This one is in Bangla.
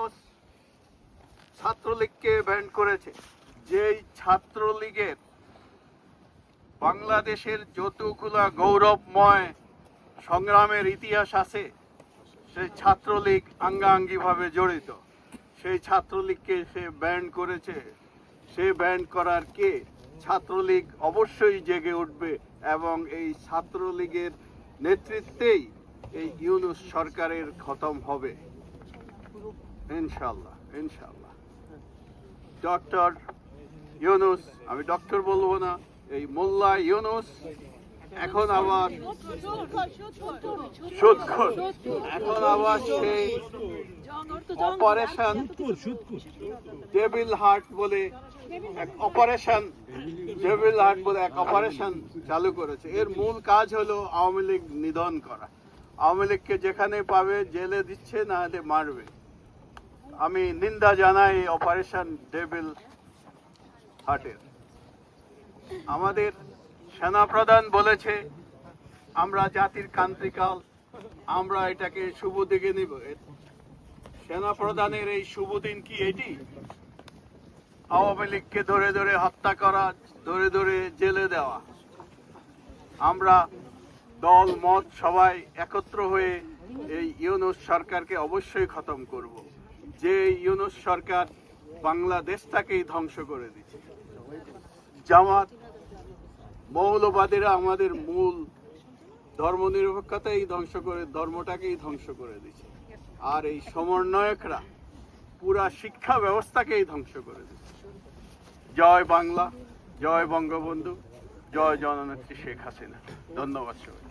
ইউনুস ছাত্রলীগকে ব্যান করেছে। যেই ছাত্রলীগের বাংলাদেশের যতগুলা গৌরবময় সংগ্রামের ইতিহাস আছে, সেই ছাত্রলীগ আঙ্গাঙ্গিভাবে জড়িত। সেই ছাত্রলীগকে সে ব্যান করেছে। সে ব্যান করার কে? ছাত্রলীগ অবশ্যই জেগে উঠবে এবং এই ছাত্রলীগের নেতৃত্বেই এই ইউনুস সরকারের খতম হবে। ইনশাল্লাহ ইনশাল্লাহ ডক্টর ইউনুস, আমি ডক্টর বলব না, এই মোল্লা ইউনুস, এখন আবার সুদখোর এখন আবার সেই অপারেশন ডেভিল হার্ট বলে এক অপারেশন, ডেভিল হার্ট বলে এক অপারেশন চালু করেছে। এর মূল কাজ হলো আওয়ামী লীগ নিধন করা। আওয়ামী লীগকে যেখানে পাবে, জেলে দিচ্ছে, না হলে মারবে। আমি নিন্দা জানাই অপারেশন ডেভিল হার্টের। আমাদের সেনাপ্রধান বলেছে, আমরা জাতির কান্ত্রিকাল আমরা এটাকে শুভ দিকে নিব। সেনাপ্রধানের এই শুভ দিন কি এটি? আওয়ামী লীগকে ধরে ধরে হত্যা করা, ধরে ধরে জেলে দেওয়া। আমরা দল, মত সবাই একত্র হয়ে এই ইউনুস সরকারকে অবশ্যই খতম করব। যে ইউনুস সরকার বাংলাদেশটাকেই ধ্বংস করে দিচ্ছে জামাত, মৌলবাদীরা আমাদের মূল ধর্মনিরপেক্ষতাই ধ্বংস করে, ধর্মটাকেই ধ্বংস করে দিচ্ছে আর এই সমন্বয়করা পুরা শিক্ষা ব্যবস্থাকেই ধ্বংস করে দিচ্ছে জয় বাংলা, জয় বঙ্গবন্ধু, জয় জননেত্রী শেখ হাসিনা। ধন্যবাদ সবাই